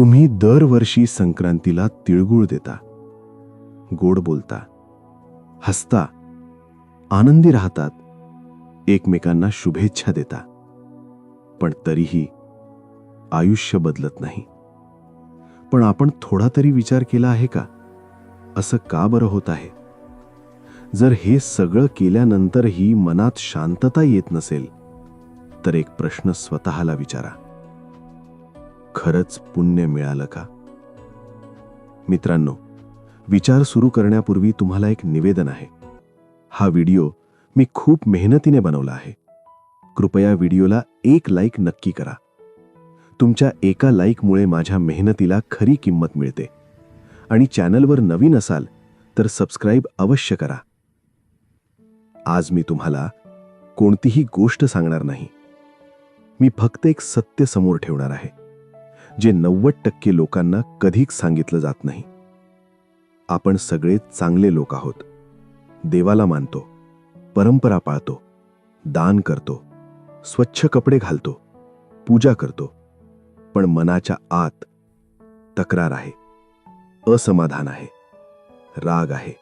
तुम्ही दरवर्षी संक्रांतीला तिळगुळ देता. गोड बोलता. हसता. आनंदी राहतात. एकमेकांना शुभेच्छा देता. पण तरीही आयुष्य बदलत नाही. पण आपण थोडा तरी विचार केला आहे का? असं का बरं होत आहे? जर हे सगळं केल्यानंतरही मनात शांतता येत नसेल तर एक प्रश्न स्वतःला विचारा. खरंच पुण्य मिळालं का? मित्रांनो विचार सुरू करण्यापूर्वी तुम्हाला एक निवेदन आहे. हा व्हिडिओ मी खूप मेहनतीने बनवला आहे. कृपया व्हिडिओला एक लाईक नक्की करा. तुमच्या एका लाईकमुळे माझ्या मेहनतीला खरी किंमत मिळते. आणि चॅनलवर नवीन असाल तर सबस्क्राईब अवश्य करा. आज मी तुम्हाला कोणतीही गोष्ट सांगणार नाही. मी फक्त एक सत्य समोर ठेवणार आहे. जे नव्वद टक्के लोकांना कधीच सांगितलं जात नाही. आपण सगळे चांगले लोक आहोत. देवाला मानतो परंपरा पाळतो दान करतो स्वच्छ कपडे घालतो पूजा करतो. पण मनाच्या आत तक्रार आहे. असमाधान आहे. राग आहे.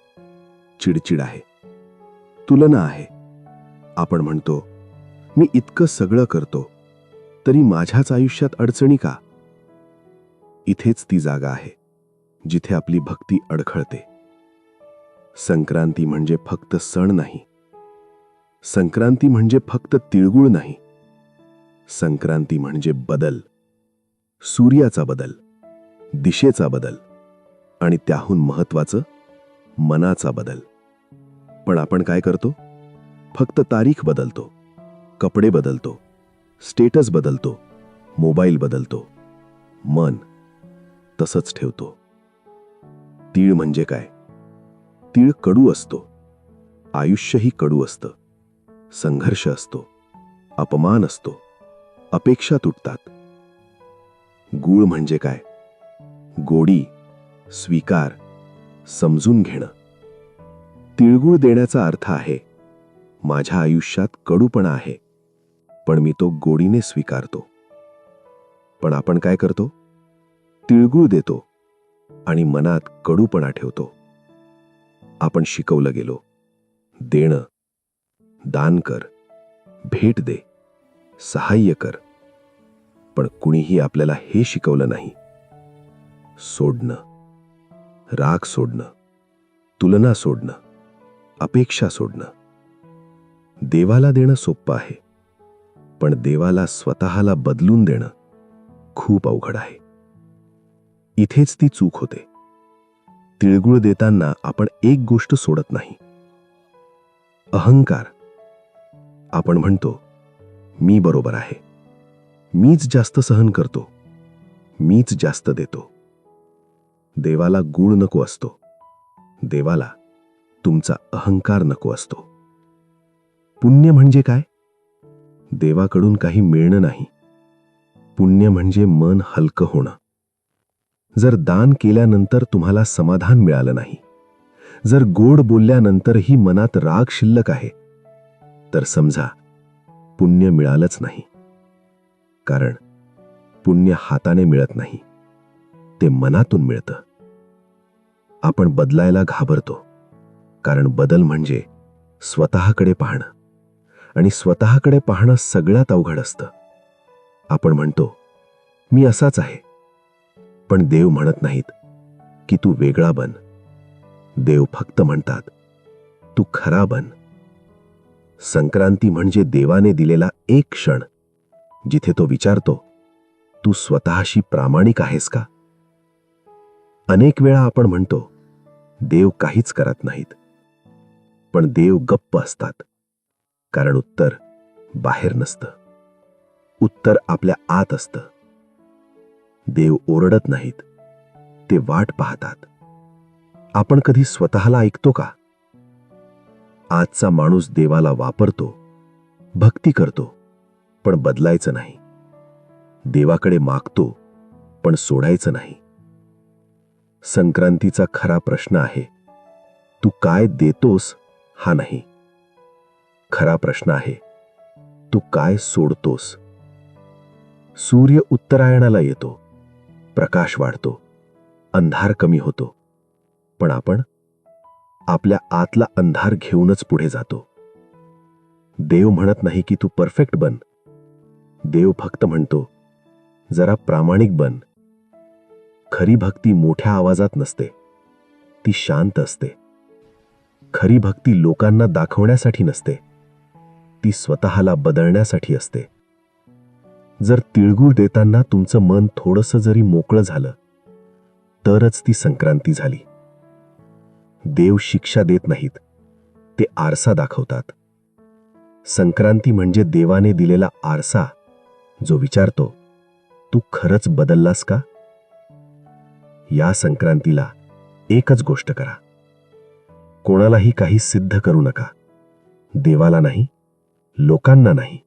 चिडचिड आहे. तुलना आहे. आपण म्हणतो मी इतकं सगळं करतो तरी माझ्याच आयुष्यात अडचणी का? इथेच ती जागा आहे जिथे आपली भक्ती अडखळते. संक्रांती म्हणजे फक्त सण नाही. संक्रांती म्हणजे फक्त तिळगुळ नाही. संक्रांती म्हणजे बदल. सूर्याचा बदल दिशेचा बदल आणि त्याहून महत्वाचं मनाचा बदल. पण आपण काय करतो? फक्त तारीख बदलतो कपडे बदलतो स्टेटस बदलतो मोबाईल बदलतो मन तसंच ठेवतो. तीळ म्हणजे काय? तीळ कडू असतो. आयुष्यही कडू असतं. संघर्ष असतो. अपमान असतो. अपेक्षा तुटतात. गूळ म्हणजे काय? गोडी स्वीकार समजून घेणं. तिळगुळ देण्याचा अर्थ आहे माझ्या आयुष्यात कडूपणा आहे पण मी तो गोडीने स्वीकारतो. पण आपण काय करतो? तिळगुळ देतो आणि मनात कडूपणा ठेवतो. आपण शिकवलं गेलो. देणं दान कर भेट दे सहाय्य कर. पण कुणीही आपल्याला हे शिकवलं नाही. सोडणं राग सोडणं तुलना सोडणं अपेक्षा सोडणं. देवाला देणं सोपं आहे पण देवाला स्वतःला बदलून देणं खूप अवघड आहे. इथेच ती चूक होते. तिळगुळ देताना आपण एक गोष्ट सोडत नाही. अहंकार. आपण म्हणतो मी बरोबर आहे. मीच जास्त सहन करतो. मीच जास्त देतो. देवाला गुळ नको असतो. देवाला तुमचा अहंकार नको असतो. पुण्य म्हणजे काय? देवाकडून काही मिळणं नाही. पुण्य म्हणजे मन हलकं होणं. जर दान केल्यानंतर तुम्हाला समाधान मिळालं नाही जर गोड बोलल्यानंतरही मनात राग शिल्लक आहे तर समजा पुण्य मिळालंच नाही. कारण पुण्य हाताने मिळत नाही ते मनातून मिळतं. आपण बदलायला घाबरतो कारण बदल म्हणजे स्वतःकडे पाहणं. आणि स्वतःकडे पाहणं सगळ्यात अवघड असतं. आपण म्हणतो मी असाच आहे. पण देव म्हणत नाहीत की तू वेगळा बन. देव फक्त म्हणतात तू खरा बन. संक्रांती म्हणजे देवाने दिलेला एक क्षण जिथे तो विचारतो तू स्वतःशी प्रामाणिक आहेस का? अनेक वेळा आपण म्हणतो देव काहीच करत नाहीत. पण देव गप्प असतात कारण उत्तर बाहेर नसतं. उत्तर आपल्या आत असतं. देव ओरडत नाहीत. ते वाट पाहतात. आपण कधी स्वतःला ऐकतो का? आजचा माणूस देवाला वापरतो भक्ती करतो पण बदलायचं नाही. देवाकडे मागतो पण सोडायचं नाही. संक्रांतीचा खरा प्रश्न आहे तू काय देतोस हा नाही. खरा प्रश्न आहे तू काय सोडतोस? सूर्य उत्तरायणाला येतो. प्रकाश वाढतो अंधार कमी होतो. पण आपण आपल्या आतला अंधार घेऊनच पुढे जातो. देव म्हणत नाही की तू परफेक्ट बन. देव फक्त म्हणतो जरा प्रामाणिक बन. खरी भक्ती मोठ्या आवाजात नसते ती शांत असते. खरी भक्ती लोकांना दाखवण्यासाठी नसते ती स्वतःला बदलण्यासाठी असते. जर तिळगुळ देताना तुमचं मन थोडंसं जरी मोकळं झालं तरच ती संक्रांती झाली. देव शिक्षा देत नाहीत ते आरसा दाखवतात. संक्रांती म्हणजे देवाने दिलेला आरसा जो विचारतो तू खरंच बदललास का? या संक्रांतीला एकच गोष्ट करा. कोणालाही काही सिद्ध करू नका. देवाला नाही लोकांना नाही.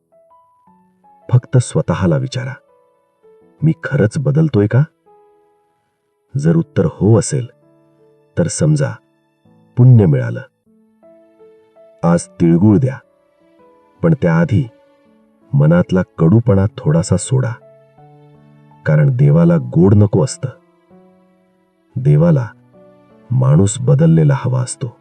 फक्त स्वतःला विचारा. मी खरंच बदलतोय का? जर उत्तर हो असेल तर समजा पुण्य मिळालं. आज तिळगुळ द्या पण त्याआधी मनातला कडूपणा थोडासा सोडा. कारण देवाला गोड नको असतं. देवाला माणूस बदललेला हवा असतो.